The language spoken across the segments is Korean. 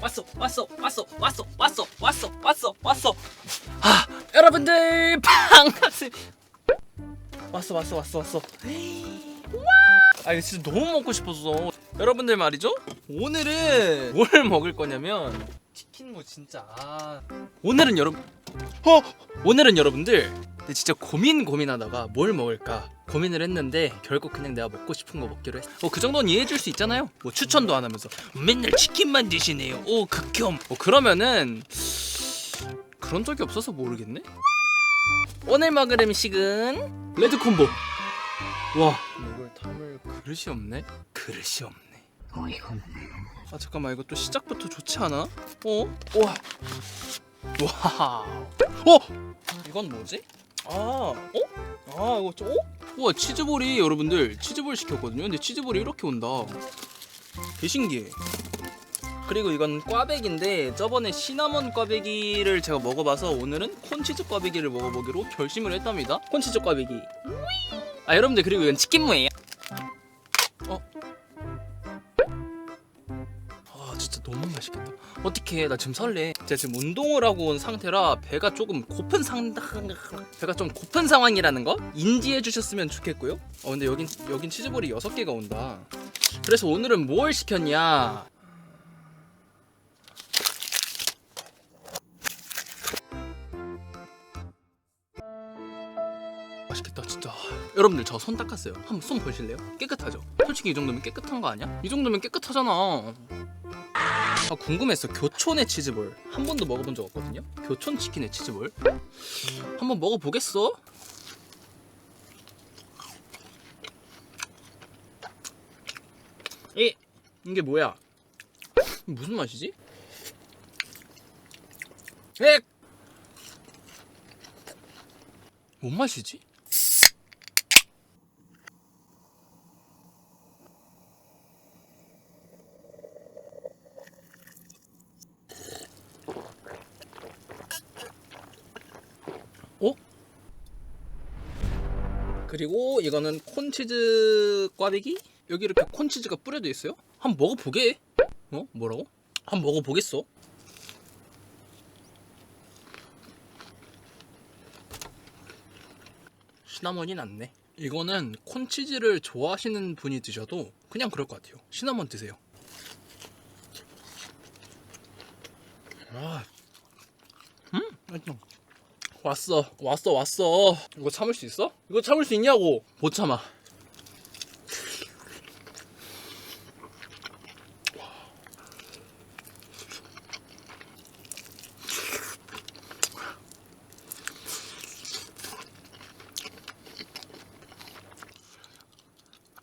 왔어 왔어 왔어 왔어 왔어 왔어 왔어 왔어. 아 여러분들 반갑습니다 왔어 왔어 왔어 왔어. 아 이거 진짜 너무 먹고 싶었어. 여러분들 말이죠? 오늘은 뭘 먹을 거냐면 치킨 무 진짜. 아. 오늘은 여러분 어? 오늘은 여러분들 근데 진짜 고민 고민하다가 뭘 먹을까 고민을 했는데 결국 그냥 내가 먹고 싶은 거 먹기로 했어. 어, 그 정도는 이해해 줄 수 있잖아요. 뭐 추천도 안 하면서 맨날 치킨만 드시네요. 오 극혐. 어, 그러면은 그런 적이 없어서 모르겠네. 오늘 먹을 음식은 레드 콤보. 와 이걸 담을 그릇이 없네. 그릇이 없네. 아 잠깐만 이거 또 시작부터 좋지 않아? 어? 와. 와. 어? 이건 뭐지? 아, 어? 아, 이거 좀, 어? 우와, 치즈볼이 여러분들 치즈볼 시켰거든요. 근데 치즈볼이 이렇게 온다. 개 신기해. 그리고 이건 꽈배기인데 저번에 시나몬 꽈배기를 제가 먹어봐서 오늘은 콘치즈 꽈배기를 먹어보기로 결심을 했답니다. 콘치즈 꽈배기. 아 여러분들 그리고 이건 치킨무예요. 어? 아 진짜 너무 맛있겠다. 어떻게 나 지금 설레. 제가 지금 운동을 하고 온 상태라 배가 조금 고픈 상 배가 좀 고픈 상황이라는 거 인지해 주셨으면 좋겠고요. 어 근데 여긴 여긴 치즈볼이 6개가 온다. 그래서 오늘은 뭘 시켰냐? 맛있겠다 진짜 여러분들 저 손 닦았어요 한번 손 보실래요? 깨끗하죠? 솔직히 이 정도면 깨끗한 거 아니야? 이 정도면 깨끗하잖아 아 궁금했어 교촌의 치즈볼 한 번도 먹어본 적 없거든요 교촌 치킨의 치즈볼 한번 먹어보겠어? 이 이게 뭐야 무슨 맛이지? 에! 뭔 맛이지? 그리고 이거는 콘치즈 꽈배기? 여기 이렇게 콘치즈가 뿌려져 있어요? 한번 먹어보게. 어? 뭐라고? 한번 먹어보겠어. 시나몬이 낫네. 이거는 콘치즈를 좋아하시는 분이 드셔도 그냥 그럴 것 같아요. 시나몬 드세요. 아, 음, 맛있어. 왔어, 왔어, 왔어. 이거 참을 수 있어? 이거 참을 수 있냐고? 못 참아.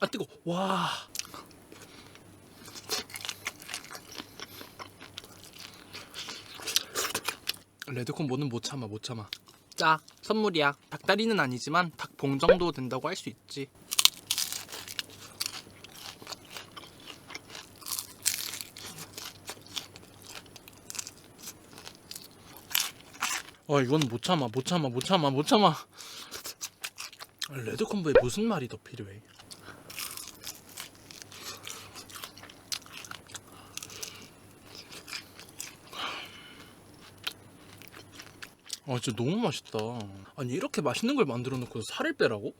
아 뜨거. 와. 레드콘보는 못 참아 못 참아. 자 선물이야. 닭다리는 아니지만 닭봉 정도 된다고 할 수 있지. 아 이건 못 참아 못 참아 못 참아 못 참아. 레드 콤보에 무슨 말이 더 필요해? 아 진짜 너무 맛있다. 아니 이렇게 맛있는 걸 만들어 놓고 살을 빼라고?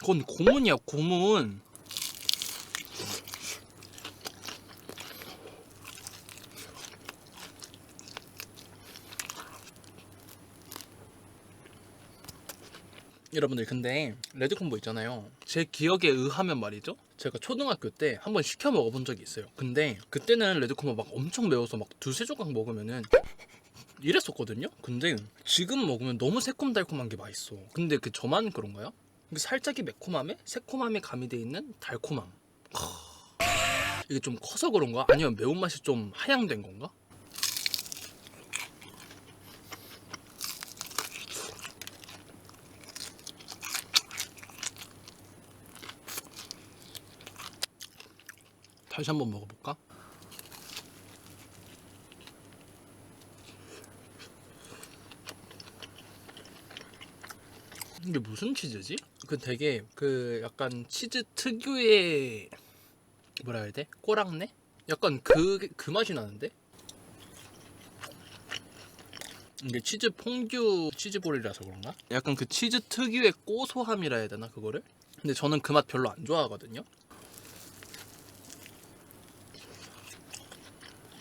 그건 고문이야 고문. 여러분들 근데 레드콤보 있잖아요 제 기억에 의하면 말이죠 제가 초등학교 때 한번 시켜 먹어본 적이 있어요 근데 그때는 레드콤보 막 엄청 매워서 막 두세 조각 먹으면은 이랬었거든요 근데 지금 먹으면 너무 새콤달콤한 게 맛있어 근데 그 저만 그런가요? 살짝이 매콤함에 새콤함이 가미돼 있는 달콤함 하... 이게 좀 커서 그런가? 아니면 매운맛이 좀 하향된 건가? 다시 한번 먹어볼까? 이게 무슨 치즈지? 그 되게 그 약간 치즈 특유의 뭐라 해야 돼? 꼬랑내? 약간 그 그 맛이 나는데? 이게 치즈 퐁듀 치즈볼이라서 그런가? 약간 그 치즈 특유의 고소함이라 해야 되나 그거를? 근데 저는 그 맛 별로 안 좋아하거든요.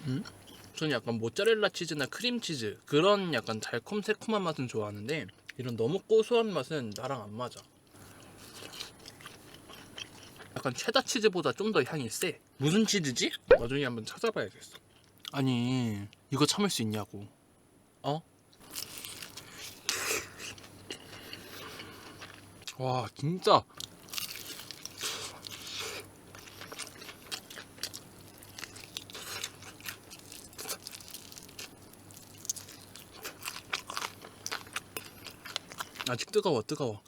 음? 저는 약간 모짜렐라 치즈나 크림 치즈 그런 약간 달콤 새콤한 맛은 좋아하는데 이런 너무 고소한 맛은 나랑 안 맞아. 약간 체다 치즈보다 좀 더 향이 세. 무슨 치즈지? 나중에 한번 찾아봐야겠어. 아니 이거 참을 수 있냐고. 어? 와 진짜 아직 뜨거워 뜨거워.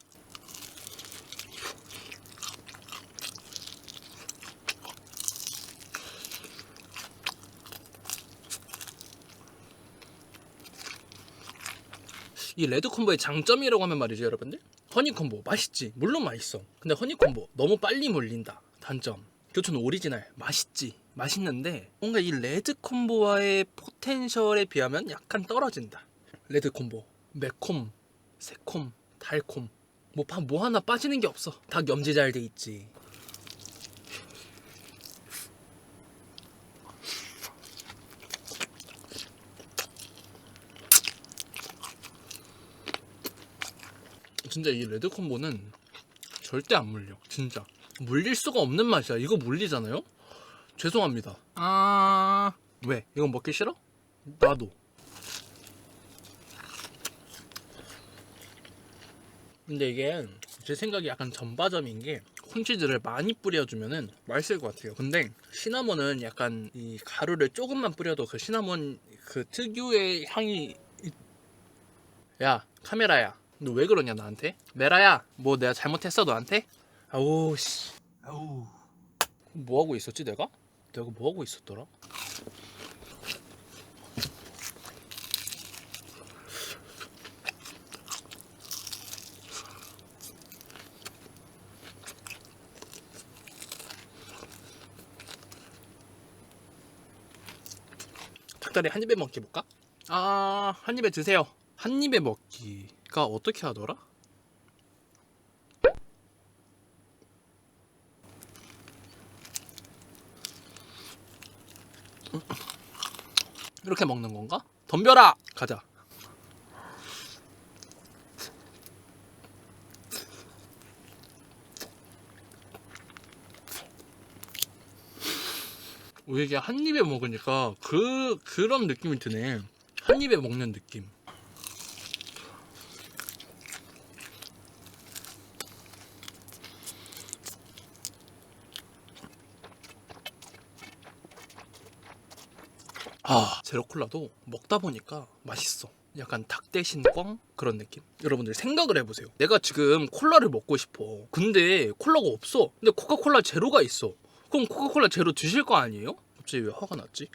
이 레드 콤보의 장점이라고 하면 말이죠 여러분들. 허니 콤보 맛있지. 물론 맛있어. 근데 허니 콤보 너무 빨리 물린다. 단점. 교촌 오리지널 맛있지. 맛있는데 뭔가 이 레드 콤보와의 포텐셜에 비하면 약간 떨어진다. 레드 콤보 매콤 새콤 달콤. 뭐, 파- 뭐 하나 빠지는 게 없어. 다 염지 잘 돼 있지. 진짜 이 레드 콤보는 절대 안 물려. 진짜. 물릴 수가 없는 맛이야. 이거 물리잖아요? 죄송합니다. 아. 왜? 이건 먹기 싫어? 나도 근데 이게 제 생각에 약간 전바점인 게 콘치즈를 많이 뿌려주면은 맛있을 것 같아요. 근데 시나몬은 약간 이 가루를 조금만 뿌려도 그 시나몬 그 특유의 향이 있- 야 카메라야. 너 왜 그러냐 나한테? 메라야 뭐 내가 잘못했어 너한테? 아우 씨. 아우. 뭐 하고 있었지 내가? 내가 뭐 하고 있었더라 닭다리 한 입에 먹기 볼까? 아, 한 입에 드세요. 한 입에 먹기가 어떻게 하더라? 이렇게 먹는 건가? 덤벼라! 가자. 이게 한 입에 먹으니까 그 그런 느낌이 드네. 한 입에 먹는 느낌. 아 제로콜라도 먹다 보니까 맛있어. 약간 닭 대신 꽝 그런 느낌. 여러분들 생각을 해보세요. 내가 지금 콜라를 먹고 싶어. 근데 콜라가 없어. 근데 코카콜라 제로가 있어. 그럼 코카콜라 제로 드실 거 아니에요? 갑자기 왜 화가 났지?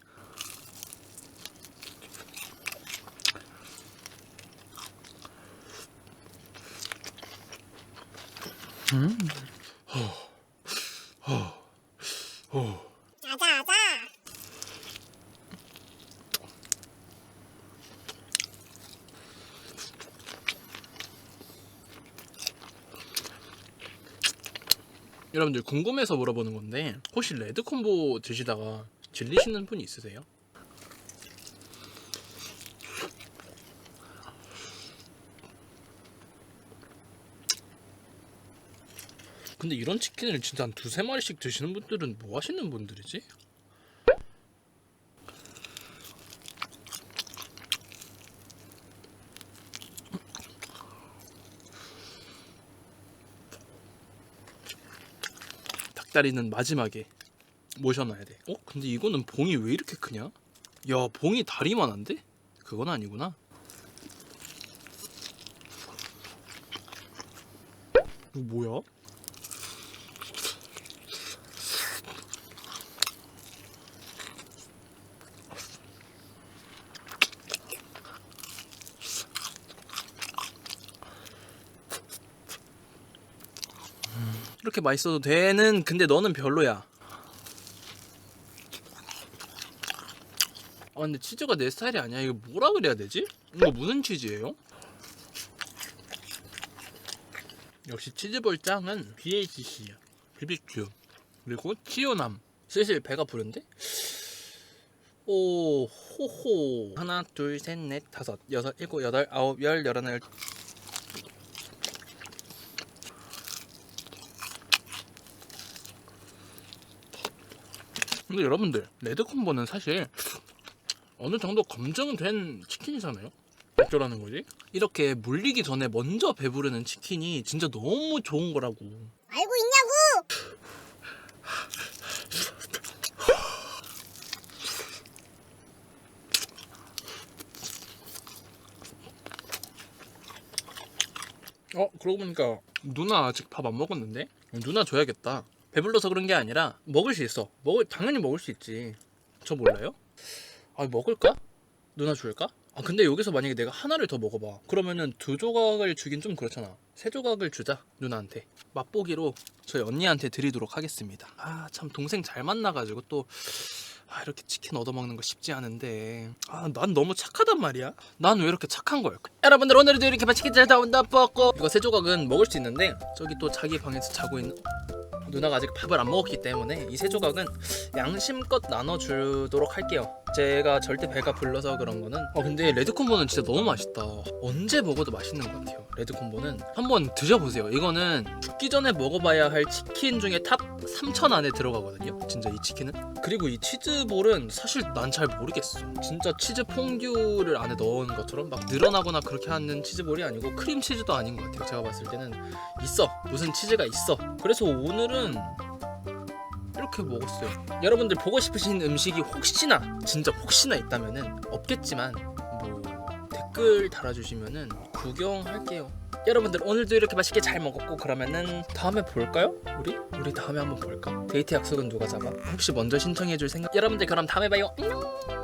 음. 여러분들 궁금해서 물어보는 건데 혹시 레드 콤보 드시다가 질리시는 분 있으세요? 근데 이런 치킨을 진짜 한 두세 마리씩 드시는 분들은 뭐 하시는 분들이지? 닭다리는 마지막에 모셔놔야 돼. 어? 근데 이거는 봉이 왜 이렇게 크냐? 야, 봉이 다리만 한데? 그건 아니구나. 이거 뭐야? 이렇게 맛있어도 되는 근데 너는 별로야. 근데 치즈가 내 스타일이 아니야. 이거 뭐라 그래야 되지? 이거 무슨 치즈예요? 역시 치즈볼 짱은 BHC야. BBQ. 그리고 치요남. 슬슬 배가 부른데? 오 호호 하나 둘 셋 넷 다섯 여섯 일곱 여덟 아홉 열 열하나 열 근데 여러분들 레드 콤보는 사실 어느 정도 검증된 치킨이잖아요 어쩌라는 거지? 이렇게 물리기 전에 먼저 배부르는 치킨이 진짜 너무 좋은 거라고 알고 있냐고! 어 그러고 보니까 누나 아직 밥 안 먹었는데 누나 줘야겠다 배불러서 그런 게 아니라 먹을 수 있어 먹을 당연히 먹을 수 있지 저 몰라요? 아 먹을까? 누나 줄까? 아 근데 여기서 만약에 내가 하나를 더 먹어봐. 그러면은 두 조각을 주긴 좀 그렇잖아. 세 조각을 주자 누나한테. 맛보기로 저희 언니한테 드리도록 하겠습니다. 아 참 동생 잘 만나가지고 또 아, 이렇게 치킨 얻어먹는 거 쉽지 않은데. 아 난 너무 착하단 말이야. 난 왜 이렇게 착한 걸까 여러분들 오늘도 이렇게 맛있게 잘 나온다 뻗고. 이거 세 조각은 먹을 수 있는데 저기 또 자기 방에서 자고 있는 누나가 아직 밥을 안 먹었기 때문에 이 세 조각은 양심껏 나눠주도록 할게요 제가 절대 배가 불러서 그런 거는 어 근데 레드콤보는 진짜 너무 맛있다. 언제 먹어도 맛있는 것 같아요 레드콤보는. 한번 드셔보세요. 이거는 죽기 전에 먹어봐야 할 치킨 중에 탑 3천 안에 들어가거든요 진짜 이 치킨은. 그리고 이 치즈볼은 사실 난 잘 모르겠어. 진짜 치즈 퐁듀를 안에 넣은 것처럼 막 늘어나거나 그렇게 하는 치즈볼이 아니고 크림 치즈도 아닌 것 같아요 제가 봤을 때는. 있어. 무슨 치즈가 있어. 그래서 오늘은 이렇게 먹었어요 여러분들 보고 싶으신 음식이 혹시나 진짜 혹시나 있다면은 없겠지만 뭐 댓글 달아주시면은 구경할게요 여러분들 오늘도 이렇게 맛있게 잘 먹었고 그러면은 다음에 볼까요? 우리? 우리 다음에 한번 볼까? 데이트 약속은 누가 잡아? 혹시 먼저 신청해줄 생각? 여러분들 그럼 다음에 봐요 안녕